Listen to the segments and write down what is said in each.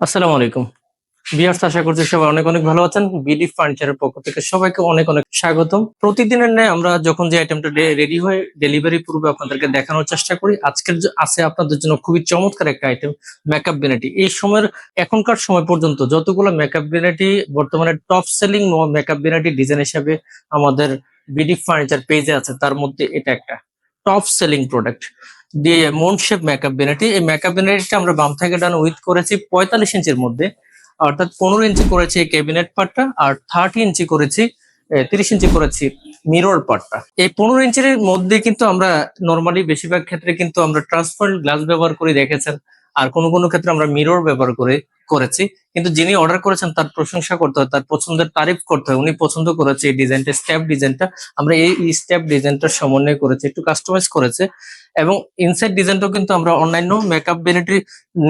আসসালামু আলাইকুম। বিহার আশা করছি সবাই অনেক অনেক ভালো আছেন। বিডি ফার্নিচারের পক্ষ থেকে সবাইকে অনেক অনেক স্বাগতম। প্রতিদিনের ন্যায় আমরা যখন যে আইটেমটা রেডি হয় ডেলিভারি পূর্বে আপনাদেরকে দেখানোর চেষ্টা করি। আজকের আছে আপনাদের জন্য খুবই চমৎকার একটা আইটেম মেকআপ বেনাটি এই সময়ের এখনকার সময় পর্যন্ত যতগুলো মেকআপ বেনাটি বর্তমানে top selling makeup vanity design হিসাবে আমাদের বিডি ফার্নিচার পেজে আছে, তার মধ্যে এটা একটা। টপ সেলিং প্রোডাক্ট দিয়ে মন শেপ মেকআপ বেনাটি এই মেকআপ বেনাটিটা আমরা বাম থেকে ডান উইথ করেছি পঁয়তাল্লিশ ইঞ্চির মধ্যে। অর্থাৎ পনেরো ইঞ্চি করেছি এই ক্যাবিনেট পার্টটা আর থার্টি ইঞ্চি করেছি তিরিশ ইঞ্চি করেছি মিরর পার্টটা এই পনেরো ইঞ্চির মধ্যে কিন্তু আমরা নর্মালি বেশিরভাগ ক্ষেত্রে কিন্তু আমরা ট্রান্সপারেন্ট গ্লাস ব্যবহার করে, দেখেছেন? আর কোনো কোনো ক্ষেত্রে আমরা মিরর ব্যবহার করে। করেছি, কিন্তু যিনি অর্ডার করেছেন তার প্রশংসা করতে হয়, তার পছন্দের তারিফ করতে হয়, উনি পছন্দ করেছে এই ডিজাইনটা স্টেপ ডিজাইনটা আমরা এই স্টেপ ডিজাইনটা সমন্বয় করেছি, একটু কাস্টমাইজ করেছে। এবং ইনসাইড ডিজাইনটাও কিন্তু আমরা অন্যান্য মেকআপ বেনিটি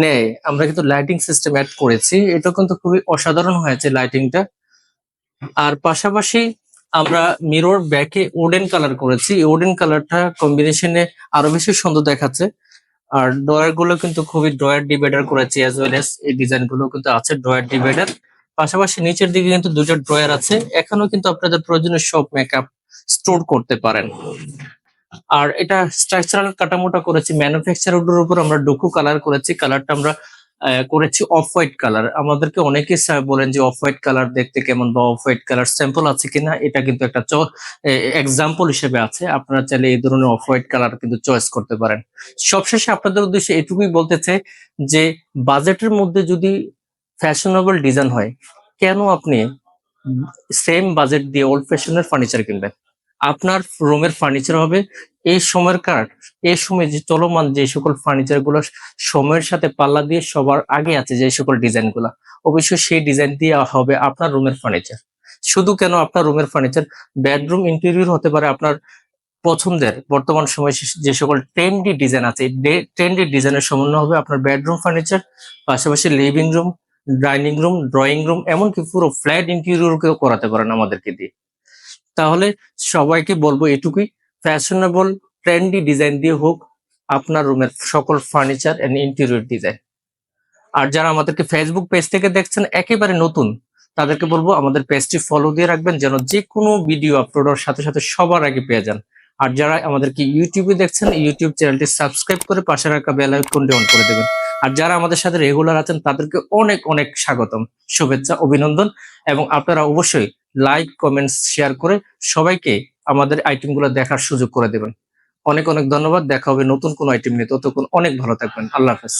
নেয় আমরা কিন্তু লাইটিং সিস্টেম অ্যাড করেছি। এটা কিন্তু খুবই অসাধারণ হয়েছে লাইটিংটা আর পাশাপাশি আমরা মিরর ব্যাকে ওডেন কালার করেছি। ওডেন কালারটা কম্বিনেশনে আরও বেশি সুন্দর দেখাচ্ছে। আর ড্রয়ারগুলো কিন্তু খুবই ড্রয়ার ডিভাইডার করেছি অ্যাজ ওয়েল এস এই ডিজাইনগুলো কিন্তু আছে ড্রয়ার ডিভাইডার পাশাপাশি নিচের দিকে কিন্তু দুটো ড্রয়ার আছে, এখানেও কিন্তু আপনাদের প্রয়োজনীয় সব মেকআপ স্টোর করতে পারেন। আর এটা স্ট্রাকচারাল কাটামোটা করেছি ম্যানুফ্যাকচার উপর আমরা ডুকু কালার করেছি কালারটা আমরা করেছি অফ হোয়াইট কালার আমাদেরকে অনেকেই সা- বলেন যে অফ হোয়াইট কালার দেখতে কেমন বা অফ হোয়াইট কালার স্যাম্পল আছে কিনা, এটা কিন্তু একটা এক্সাম্পল হিসেবে আছে। আপনারা চাইলে এই ধরনের অফ হোয়াইট কালার কিন্তু চয়েস করতে পারেন। সবশেষে আপনাদের উদ্দেশ্যে এটুকুই বলতে চাই যে, বাজেটের মধ্যে যদি ফ্যাশনেবল ডিজাইন হয়, কেন আপনি সেম বাজেট দিয়ে ওল্ড ফ্যাশনের ফার্নিচার কিনবেন? আপনার রুমের ফার্নিচার হবে। এই সময়ের কার এই সময় যে চলমান যে সকল ফার্নিচারগুলো সময়ের সাথে পাল্লা দিয়ে সবার আগে আছে যে সকল ডিজাইনগুলা, অবশ্যই সেই ডিজাইন দিয়ে হবে আপনার রুমের ফার্নিচার শুধু কেন আপনার রুমের ফার্নিচার বেডরুম ইন্টেরিয়র হতে পারে আপনার পছন্দের বর্তমান সময়ে যে সকল ট্রেন্ডি ডিজাইন আছে ট্রেন্ডি ডিজাইনের সমন্বয় হবে আপনার বেডরুম ফার্নিচার পাশাপাশি living room dining room drawing room এমনকি পুরো ফ্ল্যাট ইন্টেরিয়র ইন্টেরিয়রকেও করাতে পারেন আমাদেরকে দিয়ে। তাহলে সবাইকে বলব এটুকুই। ফ্যাশনেবল ট্রেন্ডি ডিজাইন দিয়ে হোক আপনার রুমের সকল ফার্নিচার এন্ড ইন্টেরিয়র ডিজাইন আর যারা আমাদেরকে ফেসবুক পেজ থেকে দেখছেন, একেবারে নতুন, তাদেরকে বলব আমাদের পেজটি ফলো দিয়ে রাখবেন, যেন যে কোনো ভিডিও আপলোড হওয়ার সাথে সাথে সবার আগে পেয়ে যান। আর যারা আমাদেরকে ইউটিউবে দেখছেন ইউটিউব চ্যানেলটি সাবস্ক্রাইব করে পাশে রাখা বেল আইকনটি অন করে দেবেন। আর যারা আমাদের সাথে রেগুলার আছেন, তাদেরকে অনেক অনেক স্বাগতম, শুভেচ্ছা, অভিনন্দন, এবং আপনারা অবশ্যই লাইক কমেন্টস শেয়ার করে সবাইকে আমাদের আইটেমগুলো দেখার সুযোগ করে দেবেন। অনেক অনেক ধন্যবাদ। দেখা হবে নতুন কোনো আইটেম নিয়ে। ততক্ষণ অনেক ভালো থাকবেন। আল্লাহ হাফেজ।